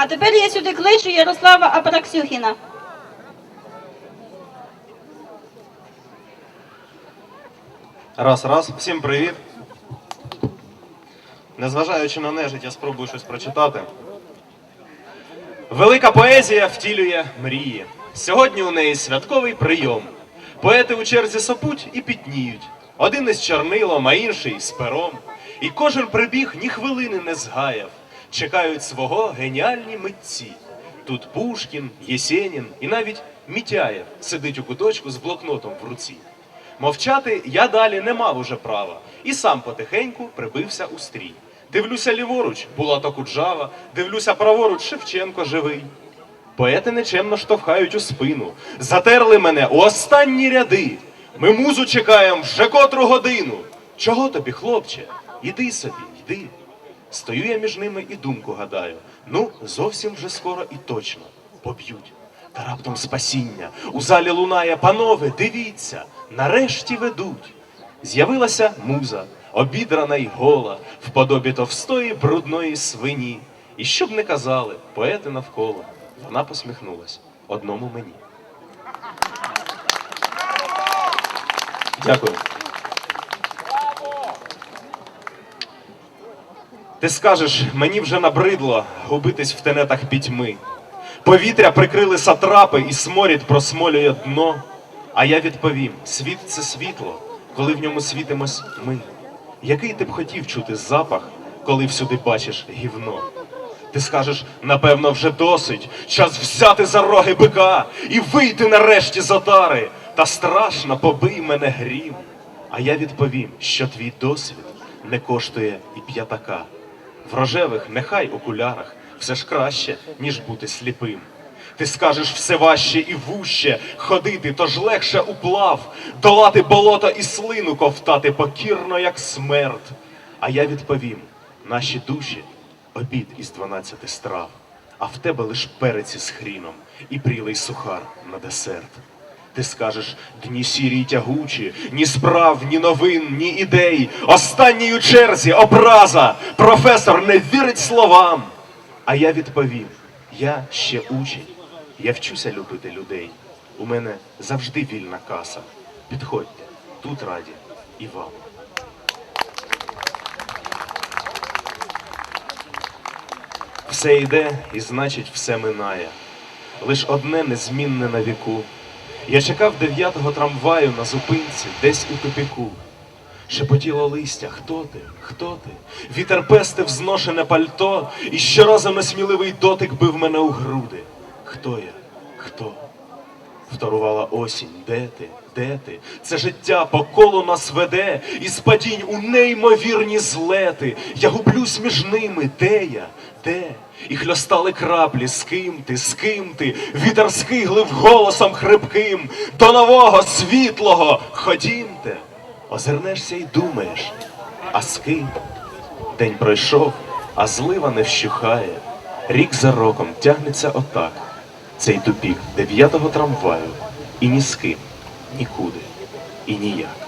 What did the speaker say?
А тепер я сюди кличу Ярослава Апраксюхіна. Раз, раз, всім привіт. Незважаючи на нежить, я спробую щось прочитати. Велика поезія втілює мрії. Сьогодні у неї святковий прийом. Поети у черзі сопуть і пітніють. Один із чорнилом, а інший з пером. І кожен прибіг ні хвилини не згаяв. Чекають свого геніальні митці. Тут Пушкін, Єсенін і навіть Мітяєв сидить у куточку з блокнотом в руці. Мовчати я далі не мав уже права, і сам потихеньку прибився у стрій. Дивлюся ліворуч, була то куджава, дивлюся праворуч, Шевченко живий. Поети нечемно штовхають у спину, затерли мене у останні ряди. Ми музу чекаємо вже котру годину. Чого тобі, хлопче? Іди собі, йди. Стою я між ними і думку гадаю. Ну, зовсім вже скоро і точно поб'ють. Та раптом спасіння. У залі лунає, панове, дивіться, нарешті ведуть. З'явилася муза, обідрана й гола, в подобі товстої брудної свині. І що б не казали, поети навколо, вона посміхнулась одному мені. Дякую. Ти скажеш, мені вже набридло губитись в тенетах пітьми. Повітря прикрили сатрапи і сморід просмолює дно. А я відповім: світ це світло, коли в ньому світимось ми. Який ти б хотів чути запах, коли всюди бачиш гівно? Ти скажеш, напевно, вже досить, час взяти за роги бика і вийти нарешті з отари, та страшно побий мене грім. А я відповім, що твій досвід не коштує і п'ятака. В рожевих, нехай окулярах, все ж краще, ніж бути сліпим. Ти скажеш все важче і вуще ходити, тож легше уплав, долати болото і слину ковтати покірно, як смерть. А я відповім: наші душі обід із дванадцяти страв, а в тебе лиш перець із хріном і прілий сухар на десерт. Ти скажеш дні сірі тягучі, ні справ, ні новин, ні ідей. Останній у черзі образа. Професор не вірить словам. А я відповім: я ще учень, я вчуся любити людей. У мене завжди вільна каса. Підходьте, тут раді і вам. Все йде і значить все минає. Лиш одне незмінне на віку. Я чекав дев'ятого трамваю на зупинці, десь у тупіку. Шепотіло листя, хто ти? Хто ти? Вітер пестив зношене пальто, і щоразу несміливий дотик бив мене у груди. Хто я? Хто? Вторувала осінь, де ти? Де ти? Це життя по колу нас веде, і спадінь у неймовірні злети. Я гублюсь між ними, де я? Де? І хльостали краплі, з ким ти, з ким ти? Вітер скиглив голосом хрипким. До нового світлого ходімте. Озирнешся й думаєш, а з ким? День пройшов, а злива не вщухає. Рік за роком тягнеться отак. Цей тупік дев'ятого трамваю, і ні з ким, нікуди, і ніяк.